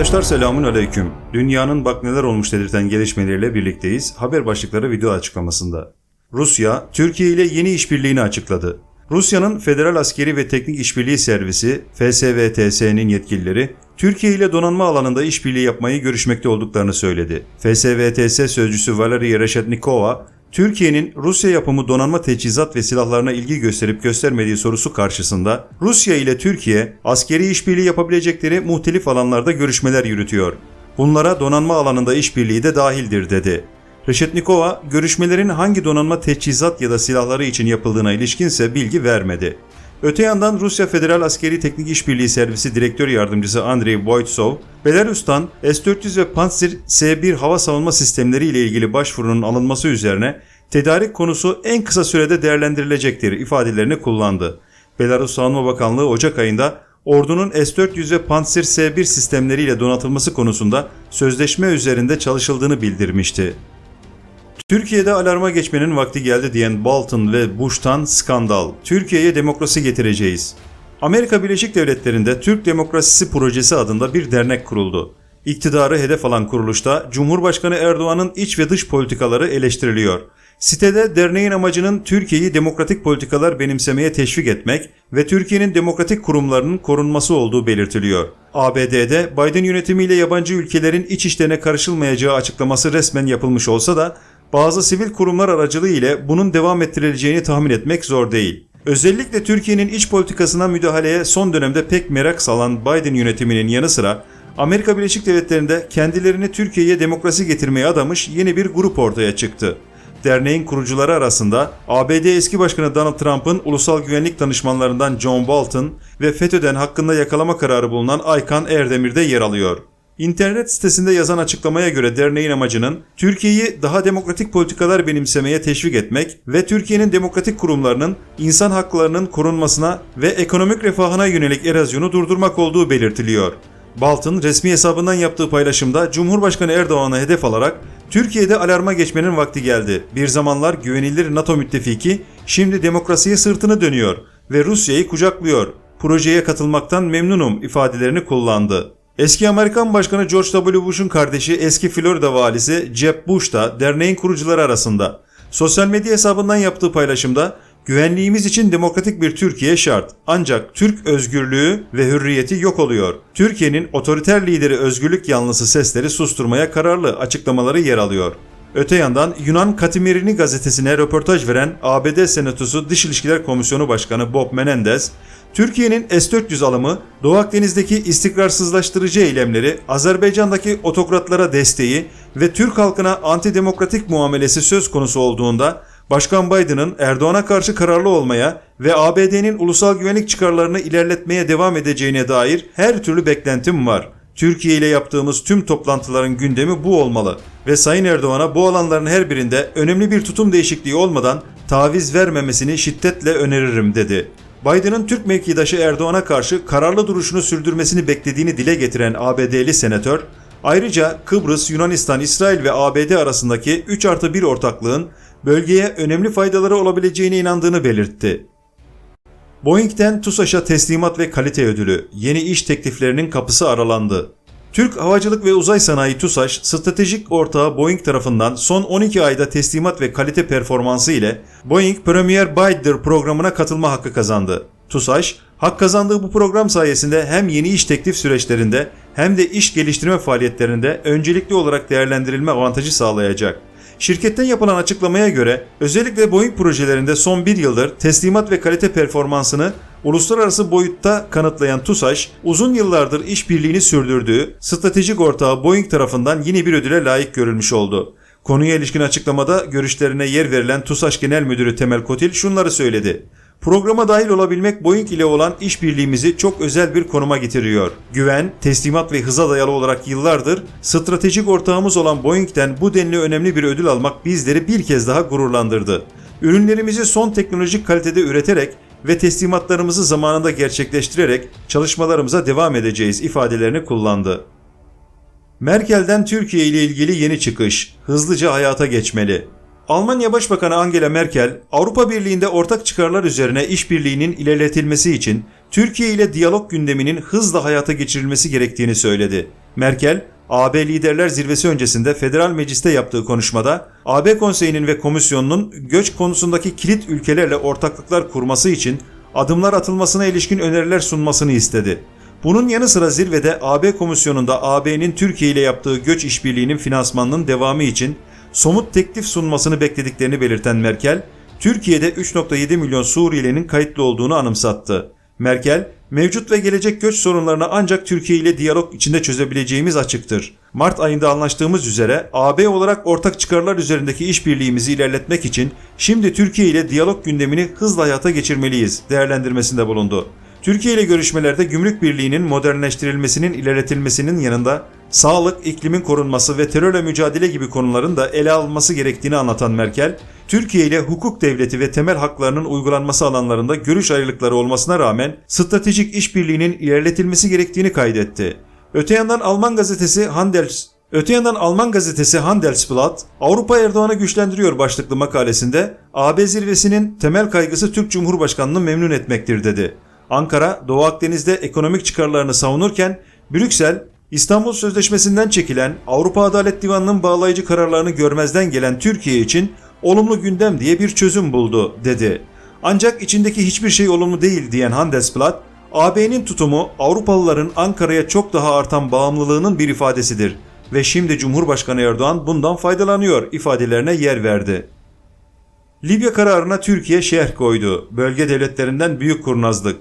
Arkadaşlar selamun aleyküm. Dünyanın bak neler olmuş dedirten gelişmeleriyle birlikteyiz. Haber başlıkları video açıklamasında. Rusya, Türkiye ile yeni işbirliğini açıkladı. Rusya'nın Federal Askeri ve Teknik İşbirliği Servisi FSVTS'nin yetkilileri Türkiye ile donanma alanında işbirliği yapmayı görüşmekte olduklarını söyledi. FSVTS sözcüsü Valeria Reshetnikova, Türkiye'nin Rusya yapımı donanma teçhizat ve silahlarına ilgi gösterip göstermediği sorusu karşısında Rusya ile Türkiye askeri işbirliği yapabilecekleri muhtelif alanlarda görüşmeler yürütüyor. Bunlara donanma alanında işbirliği de dahildir dedi. Reşetnikova, görüşmelerin hangi donanma teçhizat ya da silahları için yapıldığına ilişkinse bilgi vermedi. Öte yandan Rusya Federal Askeri Teknik İşbirliği Servisi Direktör Yardımcısı Andrei Boytsov, Belarus'tan S-400 ve Pantsir S-1 hava savunma sistemleri ile ilgili başvurunun alınması üzerine tedarik konusu en kısa sürede değerlendirilecektir ifadelerini kullandı. Belarus Savunma Bakanlığı Ocak ayında ordunun S-400 ve Pantsir S-1 sistemleriyle donatılması konusunda sözleşme üzerinde çalışıldığını bildirmişti. Türkiye'de alarma geçmenin vakti geldi diyen Bolton ve Bush'tan skandal. Türkiye'ye demokrasi getireceğiz. Amerika Birleşik Devletleri'nde Türk Demokrasisi Projesi adında bir dernek kuruldu. İktidarı hedef alan kuruluşta Cumhurbaşkanı Erdoğan'ın iç ve dış politikaları eleştiriliyor. Sitede derneğin amacının Türkiye'yi demokratik politikalar benimsemeye teşvik etmek ve Türkiye'nin demokratik kurumlarının korunması olduğu belirtiliyor. ABD'de Biden yönetimiyle yabancı ülkelerin iç işlerine karışılmayacağı açıklaması resmen yapılmış olsa da bazı sivil kurumlar aracılığı ile bunun devam ettirileceğini tahmin etmek zor değil. Özellikle Türkiye'nin iç politikasına müdahaleye son dönemde pek merak salan Biden yönetiminin yanı sıra Amerika Birleşik Devletleri'nde kendilerini Türkiye'ye demokrasi getirmeye adamış yeni bir grup ortaya çıktı. Derneğin kurucuları arasında ABD eski başkanı Donald Trump'ın ulusal güvenlik danışmanlarından John Bolton ve FETÖ'den hakkında yakalama kararı bulunan Aykan Erdemir de yer alıyor. İnternet sitesinde yazan açıklamaya göre derneğin amacının Türkiye'yi daha demokratik politikalar benimsemeye teşvik etmek ve Türkiye'nin demokratik kurumlarının insan haklarının korunmasına ve ekonomik refahına yönelik erozyonu durdurmak olduğu belirtiliyor. Balt'ın resmi hesabından yaptığı paylaşımda Cumhurbaşkanı Erdoğan'a hedef alarak Türkiye'de alarma geçmenin vakti geldi. Bir zamanlar güvenilir NATO müttefiki şimdi demokrasiye sırtını dönüyor ve Rusya'yı kucaklıyor. Projeye katılmaktan memnunum ifadelerini kullandı. Eski Amerikan Başkanı George W. Bush'un kardeşi eski Florida valisi Jeb Bush da derneğin kurucuları arasında. Sosyal medya hesabından yaptığı paylaşımda Güvenliğimiz için demokratik bir Türkiye şart. Ancak Türk özgürlüğü ve hürriyeti yok oluyor. Türkiye'nin otoriter lideri özgürlük yanlısı sesleri susturmaya kararlı açıklamaları yer alıyor. Öte yandan Yunan Katimirini gazetesine röportaj veren ABD Senatosu Dış İlişkiler Komisyonu Başkanı Bob Menendez, Türkiye'nin S-400 alımı, Doğu Akdeniz'deki istikrarsızlaştırıcı eylemleri, Azerbaycan'daki otokratlara desteği ve Türk halkına antidemokratik muamelesi söz konusu olduğunda Başkan Biden'ın Erdoğan'a karşı kararlı olmaya ve ABD'nin ulusal güvenlik çıkarlarını ilerletmeye devam edeceğine dair her türlü beklentim var. Türkiye ile yaptığımız tüm toplantıların gündemi bu olmalı ve Sayın Erdoğan'a bu alanların her birinde önemli bir tutum değişikliği olmadan taviz vermemesini şiddetle öneririm dedi. Biden'ın Türk mevkidaşı Erdoğan'a karşı kararlı duruşunu sürdürmesini beklediğini dile getiren ABD'li senatör, ayrıca Kıbrıs, Yunanistan, İsrail ve ABD arasındaki 3 artı 1 ortaklığın bölgeye önemli faydaları olabileceğine inandığını belirtti. Boeing'den TUSAŞ'a teslimat ve kalite ödülü, yeni iş tekliflerinin kapısı aralandı. Türk Havacılık ve Uzay Sanayi TUSAŞ, stratejik ortağı Boeing tarafından son 12 ayda teslimat ve kalite performansı ile Boeing Premier Bidder programına katılma hakkı kazandı. TUSAŞ, hak kazandığı bu program sayesinde hem yeni iş teklif süreçlerinde hem de iş geliştirme faaliyetlerinde öncelikli olarak değerlendirilme avantajı sağlayacak. Şirketten yapılan açıklamaya göre özellikle Boeing projelerinde son bir yıldır teslimat ve kalite performansını uluslararası boyutta kanıtlayan TUSAŞ, uzun yıllardır işbirliğini sürdürdüğü stratejik ortağı Boeing tarafından yeni bir ödüle layık görülmüş oldu. Konuya ilişkin açıklamada görüşlerine yer verilen TUSAŞ Genel Müdürü Temel Kotil şunları söyledi. Programa dahil olabilmek Boeing ile olan işbirliğimizi çok özel bir konuma getiriyor. Güven, teslimat ve hıza dayalı olarak yıllardır stratejik ortağımız olan Boeing'den bu denli önemli bir ödül almak bizleri bir kez daha gururlandırdı. Ürünlerimizi son teknolojik kalitede üreterek ve teslimatlarımızı zamanında gerçekleştirerek çalışmalarımıza devam edeceğiz ifadelerini kullandı. Merkel'den Türkiye ile ilgili yeni çıkış, hızlıca hayata geçmeli. Almanya Başbakanı Angela Merkel, Avrupa Birliği'nde ortak çıkarlar üzerine işbirliğinin ilerletilmesi için Türkiye ile diyalog gündeminin hızla hayata geçirilmesi gerektiğini söyledi. Merkel, AB Liderler Zirvesi öncesinde Federal Meclis'te yaptığı konuşmada AB Konseyi'nin ve Komisyonu'nun göç konusundaki kilit ülkelerle ortaklıklar kurması için adımlar atılmasına ilişkin öneriler sunmasını istedi. Bunun yanı sıra zirvede AB Komisyonu'nda AB'nin Türkiye ile yaptığı göç işbirliğinin finansmanının devamı için somut teklif sunmasını beklediklerini belirten Merkel, Türkiye'de 3.7 milyon Suriyelinin kayıtlı olduğunu anımsattı. Merkel, mevcut ve gelecek göç sorunlarını ancak Türkiye ile diyalog içinde çözebileceğimiz açıktır. Mart ayında anlaştığımız üzere AB olarak ortak çıkarlar üzerindeki işbirliğimizi ilerletmek için şimdi Türkiye ile diyalog gündemini hızla hayata geçirmeliyiz değerlendirmesinde bulundu. Türkiye ile görüşmelerde gümrük birliğinin modernleştirilmesinin ilerletilmesinin yanında sağlık, iklimin korunması ve terörle mücadele gibi konuların da ele alınması gerektiğini anlatan Merkel, Türkiye ile hukuk devleti ve temel haklarının uygulanması alanlarında görüş ayrılıkları olmasına rağmen stratejik işbirliğinin ilerletilmesi gerektiğini kaydetti. Öte yandan Alman gazetesi Handels Öte yandan Alman gazetesi Handelsblatt, Avrupa Erdoğan'ı güçlendiriyor başlıklı makalesinde AB zirvesinin temel kaygısı Türk Cumhurbaşkanı'nı memnun etmektir dedi. Ankara, Doğu Akdeniz'de ekonomik çıkarlarını savunurken Brüksel, İstanbul Sözleşmesi'nden çekilen Avrupa Adalet Divanı'nın bağlayıcı kararlarını görmezden gelen Türkiye için olumlu gündem diye bir çözüm buldu dedi. Ancak içindeki hiçbir şey olumlu değil diyen Handelsblatt, AB'nin tutumu Avrupalıların Ankara'ya çok daha artan bağımlılığının bir ifadesidir ve şimdi Cumhurbaşkanı Erdoğan bundan faydalanıyor ifadelerine yer verdi. Libya kararına Türkiye şerh koydu. Bölge devletlerinden büyük kurnazlık.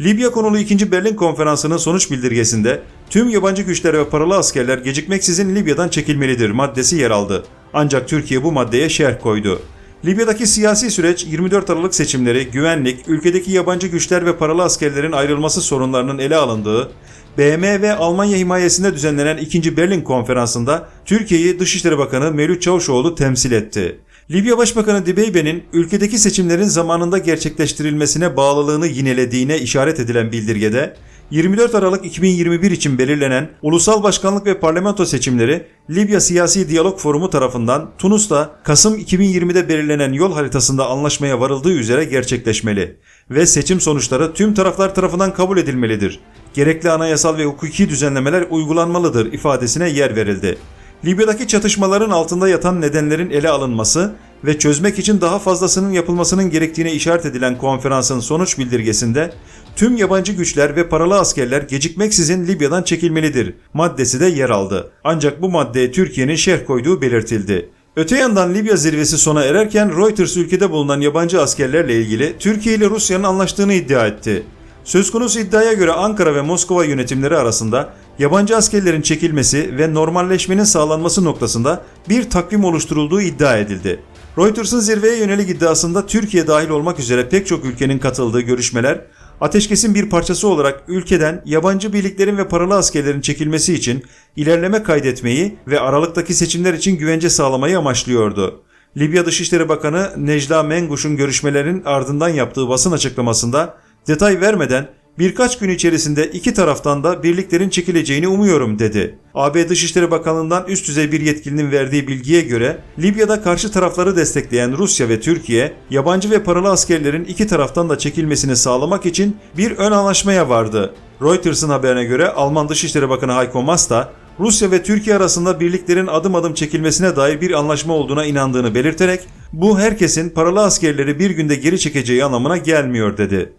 Libya konulu 2. Berlin Konferansı'nın sonuç bildirgesinde tüm yabancı güçler ve paralı askerler gecikmeksizin Libya'dan çekilmelidir maddesi yer aldı. Ancak Türkiye bu maddeye şerh koydu. Libya'daki siyasi süreç 24 Aralık seçimleri, güvenlik, ülkedeki yabancı güçler ve paralı askerlerin ayrılması sorunlarının ele alındığı, BM ve Almanya himayesinde düzenlenen 2. Berlin Konferansı'nda Türkiye'yi Dışişleri Bakanı Mevlüt Çavuşoğlu temsil etti. Libya Başbakanı Dibeybe'nin ülkedeki seçimlerin zamanında gerçekleştirilmesine bağlılığını yinelediğine işaret edilen bildirgede 24 Aralık 2021 için belirlenen ulusal başkanlık ve parlamento seçimleri Libya Siyasi Diyalog Forumu tarafından Tunus'ta Kasım 2020'de belirlenen yol haritasında anlaşmaya varıldığı üzere gerçekleşmeli ve seçim sonuçları tüm taraflar tarafından kabul edilmelidir. Gerekli anayasal ve hukuki düzenlemeler uygulanmalıdır ifadesine yer verildi. Libya'daki çatışmaların altında yatan nedenlerin ele alınması ve çözmek için daha fazlasının yapılmasının gerektiğine işaret edilen konferansın sonuç bildirgesinde tüm yabancı güçler ve paralı askerler gecikmeksizin Libya'dan çekilmelidir maddesi de yer aldı. Ancak bu maddeye Türkiye'nin şerh koyduğu belirtildi. Öte yandan Libya zirvesi sona ererken Reuters ülkede bulunan yabancı askerlerle ilgili Türkiye ile Rusya'nın anlaştığını iddia etti. Söz konusu iddiaya göre Ankara ve Moskova yönetimleri arasında yabancı askerlerin çekilmesi ve normalleşmenin sağlanması noktasında bir takvim oluşturulduğu iddia edildi. Reuters'ın zirveye yönelik iddiasında Türkiye dahil olmak üzere pek çok ülkenin katıldığı görüşmeler ateşkesin bir parçası olarak ülkeden yabancı birliklerin ve paralı askerlerin çekilmesi için ilerleme kaydetmeyi ve Aralık'taki seçimler için güvence sağlamayı amaçlıyordu. Libya Dışişleri Bakanı Necla Menguş'un görüşmelerin ardından yaptığı basın açıklamasında detay vermeden birkaç gün içerisinde iki taraftan da birliklerin çekileceğini umuyorum dedi. AB Dışişleri Bakanlığı'ndan üst düzey bir yetkilinin verdiği bilgiye göre Libya'da karşı tarafları destekleyen Rusya ve Türkiye yabancı ve paralı askerlerin iki taraftan da çekilmesini sağlamak için bir ön anlaşmaya vardı. Reuters'ın haberine göre Alman Dışişleri Bakanı Heiko Maas da Rusya ve Türkiye arasında birliklerin adım adım çekilmesine dair bir anlaşma olduğuna inandığını belirterek bu herkesin paralı askerleri bir günde geri çekeceği anlamına gelmiyor dedi.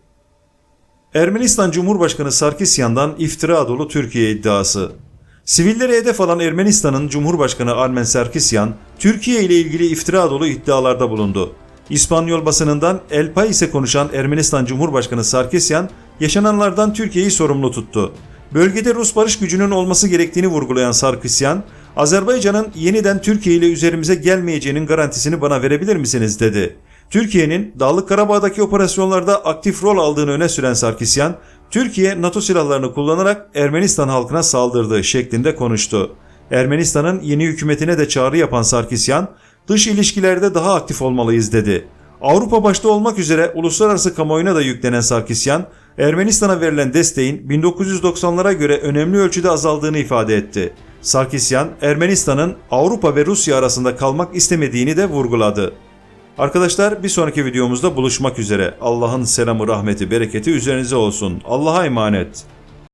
Ermenistan Cumhurbaşkanı Sarkisyan'dan iftira dolu Türkiye iddiası. Sivilleri hedef alan Ermenistan'ın Cumhurbaşkanı Armen Sarkisyan, Türkiye ile ilgili iftira dolu iddialarda bulundu. İspanyol basınından El Pais'e konuşan Ermenistan Cumhurbaşkanı Sarkisyan, yaşananlardan Türkiye'yi sorumlu tuttu. Bölgede Rus barış gücünün olması gerektiğini vurgulayan Sarkisyan, Azerbaycan'ın yeniden Türkiye ile üzerimize gelmeyeceğinin garantisini bana verebilir misiniz dedi. Türkiye'nin Dağlık Karabağ'daki operasyonlarda aktif rol aldığını öne süren Sarkisyan, Türkiye NATO silahlarını kullanarak Ermenistan halkına saldırdığı şeklinde konuştu. Ermenistan'ın yeni hükümetine de çağrı yapan Sarkisyan, dış ilişkilerde daha aktif olmalıyız dedi. Avrupa başta olmak üzere uluslararası kamuoyuna da yüklenen Sarkisyan, Ermenistan'a verilen desteğin 1990'lara göre önemli ölçüde azaldığını ifade etti. Sarkisyan, Ermenistan'ın Avrupa ve Rusya arasında kalmak istemediğini de vurguladı. Arkadaşlar bir sonraki videomuzda buluşmak üzere. Allah'ın selamı, rahmeti, bereketi üzerinize olsun. Allah'a emanet.